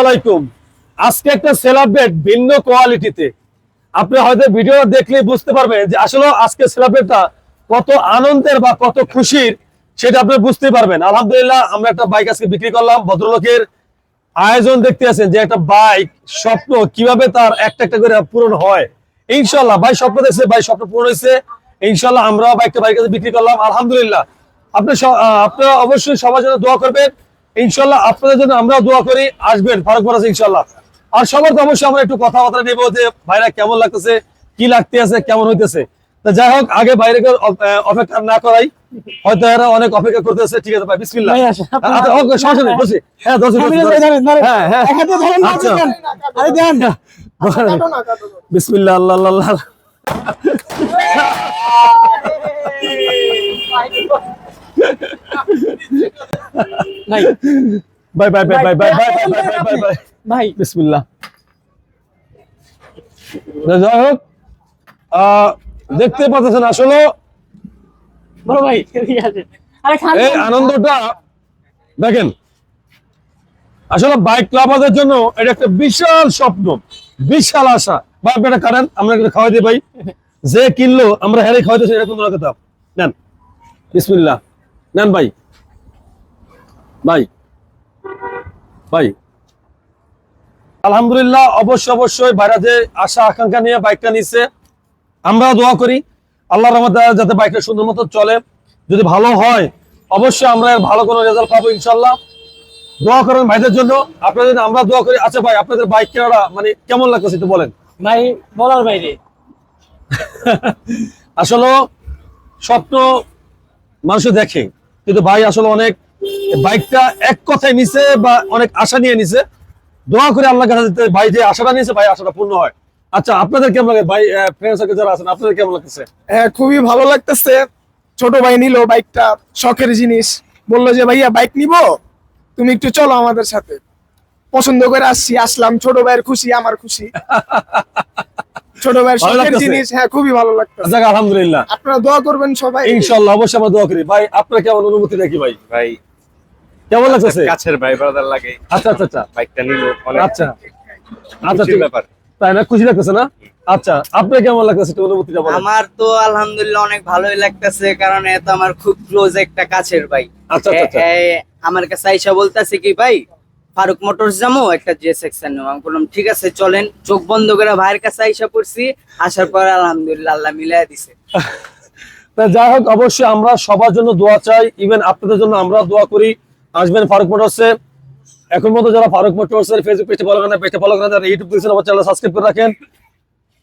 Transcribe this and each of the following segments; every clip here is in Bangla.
আলাইকুম আজকে একটা সেলাব্রেট ভিন্ন কোয়ালিটিতে। আপনি হয়তো দেখলে বুঝতে পারবেন যে আসলে আজকে সেলাব্রেটটা কত আনন্দের বা কত খুশির, সেটা আপনি বুঝতে পারবেন। আলহামদুলিল্লাহ, আমরা একটা বাইক আজকে বিক্রি করলাম ভদ্রলোকের। আয়োজন দেখতে আছেন যে একটা বাইক স্বপ্ন, কীভাবে তার একটা একটা করে পূরণ হয়। ইনশাল্লাহ ভাই স্বপ্ন দেখছে, ভাই স্বপ্ন পূরণ হয়েছে। ইনশাল্লাহ আমরাও বাইকটা বাইক বিক্রি করলাম। আলহামদুলিল্লাহ আপনি স- আহ, আপনারা অবশ্যই সবার জন্য দোয়া করবেন ইনশাল্লাহ আপনাদের জন্য আমরাও দোয়া করি আসবেন ফারুক বরাজ ইনশাল্লাহ আর সবার তো অবশ্যই আমরা একটু কথাবার্তা নেব যে ভাইরা কেমন লাগতেছে কি লাগতে আছে কেমন হইতেছে যাই হোক আগে বাইরেকে অ- অপেক্ষা না করাই হয়তো এরা অনেক অপেক্ষা করতেছে ঠিক আছে ভাই বিসমিল্লাহ ভাই আসেন। আচ্ছা, সমস্যা নেই, বসি। হ্যাঁ। হ্যাঁ, হ্যাঁ। এক আচ্ছা। বিসমিল্লাহ আল্লাহ। ভাই, bye bye bye bye bye bye ভাই, বাই বাই বাই বাই ভাই, বিসমিল্লাহ যাই হোক দেখতে পাচ্ছেন আসলে? বড় ভাই, আরে খান, এই আনন্দটা দেখেন। আসলে বাইক লাভারদের জন্য এটা একটা বিশাল স্বপ্ন বিশাল আশা। ভাই এটা কারেন আমরা এটা খাওয়াই দিই ভাই। যে কিনলো আমরা হেরে খাওয়াইতেছি এরকম কোনো কথা নেন। বিসমিল্লাহ। নেন ভাই। ভাই। ভাই। আলহামদুলিল্লাহ অবশ্যই অবশ্যই ভাইরা যে আশা আকাঙ্ক্ষা নিয়ে বাইকটা নিচ্ছে আমরা দোয়া করি আল্লাহ রহমতে যাতে বাইকটা সুন্দর মতো চলে। যদি ভালো হয় অবশ্যই আমরা এর ভালো কোনো রেজাল্ট পাবো ইনশাল্লাহ দোয়া করেন ভাইদের জন্য। আপনাদের জন্য আমরা দোয়া করি। আচ্ছা ভাই আপনাদের বাইক কেনাটা মানে কেমন লাগতেছে একটু বলেন। ভাই, বলার বাইরে। আসলে স্বপ্ন মানুষ দেখে। কিন্তু ভাই আসলে অনেক বাইকটা এক কথায় নিছে বা অনেক আশা নিয়ে নিছে। দোয়া করে আল্লাহ কাছে ভাই যে আশাটা নিয়েছে ভাই আশাটা পূর্ণ হয়। আচ্ছা আপনাদের কেমন লাগে? ভাই ফ্রেন্ড সার্কেল যারা আছেন আপনাদের কেমন লাগতেছে? হ্যাঁ খুবই ভালো লাগতেছে। ছোট ভাই নিল বাইকটা শখের জিনিস। বলল যে ভাইয়া বাইক নিব? তুমি একটু চলো আমাদের সাথে। পছন্দ করে আসছি আসলাম। ছোট ভাইয়ের খুশি আমার খুশি। ছোট ভাইয়ের শখের জিনিস হ্যাঁ খুবই ভালো লাগতেছে। যাক আলহামদুলিল্লাহ। আপনারা দোয়া করবেন সবাই। ইনশাল্লাহ অবশ্যই আমরা দোয়া করি। ভাই আপনার কেমন অনুভূতি দেখি ভাই? ভাই কেমন লাগতেছে? কাছের ভাই ব্রাদার লাগে। আচ্ছা আচ্ছা আচ্ছা। বাইকটা নিল অনেক। আচ্ছা। আচ্ছা ঠিক ব্যাপার। তাই না? খুশি লাগতেছে না? আচ্ছা আপনার কেমন লাগতেছে একটু অনুভূতিটা বলেন। আমার তো আলহামদুলিল্লাহ অনেক ভালোই লাগতেছে কারণ এ তো আমার খুব ক্লোজ একটা কাছের ভাই। আচ্ছা, আচ্ছা, আচ্ছা। আমার কাছে আইসা বলতেছে কি ভাই ফারুক মোটরস যাব একটা জিএস এক্সেন নেব। আমি বললাম, ঠিক আছে, চলেন। চোখ বন্ধ করে ভাইয়ের কাছে আইসা পড়ছি। আসার পরে আলহামদুলিল্লাহ, আল্লাহ মিলাই দিছে। যাই হোক, অবশ্যই আমরা সবার জন্য দোয়া চাই। ইভেন আপনাদের জন্য আমরা দোয়া করি। আসবেন ফারুক মোটরসে এখন মতো যারা ফারুক মোটরসের ফেসবুক পেজে ফলো করেন পেজটা ফলো করেন যারা ইউটিউব দেখছেন আমার চ্যানেল সাবস্ক্রাইব করে রাখেন।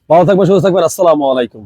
ভালো থাকবেন, সুস্থ থাকবেন। আসসালামু আলাইকুম।